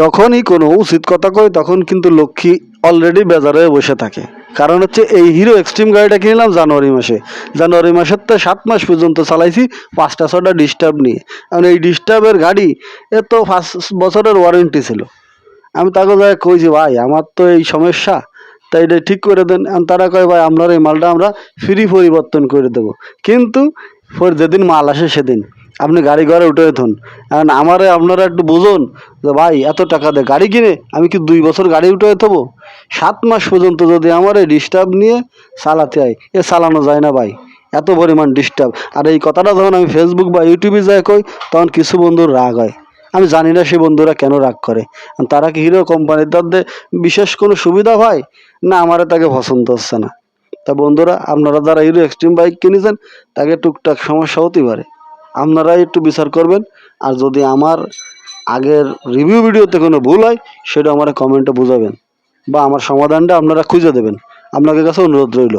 যখনই কোনো উচিত কথা কয়, তখন কিন্তু লক্ষ্মী অলরেডি বেজার হয়ে বসে থাকে। কারণ হচ্ছে এই হিরো এক্সট্রিম গাড়িটা কিনলাম জানুয়ারি মাসে। জানুয়ারি মাসের তো সাত মাস পর্যন্ত চালাইছি, পাঁচটা ছটা ডিস্টার্ব নিয়ে। কারণ এই ডিস্টার্বের গাড়ি, এ তো পাঁচ বছরের ওয়ারেন্টি ছিল। আমি তাকে যাই কইছি ভাই, আমার তো এই সমস্যা, তাই এটা ঠিক করে দেন। তারা কয়, ভাই, আপনার এই মালটা আমরা ফ্রি পরিবর্তন করে দেবো। কিন্তু যেদিন মাল আসে সেদিন। আপনি গাড়ি ঘরে উঠে থুন এখন আমারে আপনারা একটু বুঝুন যে ভাই, এত টাকা দে গাড়ি কিনে আমি কি দুই বছর গাড়ি উঠে থবো সাত মাস পর্যন্ত যদি আমার এই ডিস্টার্ব নিয়ে চালাতে হয়, এ চালানো যায় না ভাই। এত পরিমাণ ডিস্টার্ব আর এই কথাটা যখন আমি ফেসবুক বা ইউটিউবে যাই কই, তখন কিছু বন্ধুর রাগ হয়। আমি জানি না সেই বন্ধুরা কেন রাগ করে। তারা কি হিরো কোম্পানির তাদের বিশেষ কোনো সুবিধা হয়? না আমারও তাকে পছন্দ হচ্ছে না। তা বন্ধুরা, আপনারা যারা হিরো এক্সট্রিম বাইক কিনেছেন, তাকে টুকটাক সমস্যা হতে পারে। আপনারাই একটু বিচার করবেন। আর যদি আমার আগের রিভিউ ভিডিওতে কোনো ভুল হয়, সেটা আমার কমেন্টে বোঝাবেন। বা আমার সমাধানটা আপনারা খুঁজে দেবেন। আপনাদের কাছে অনুরোধ রইল।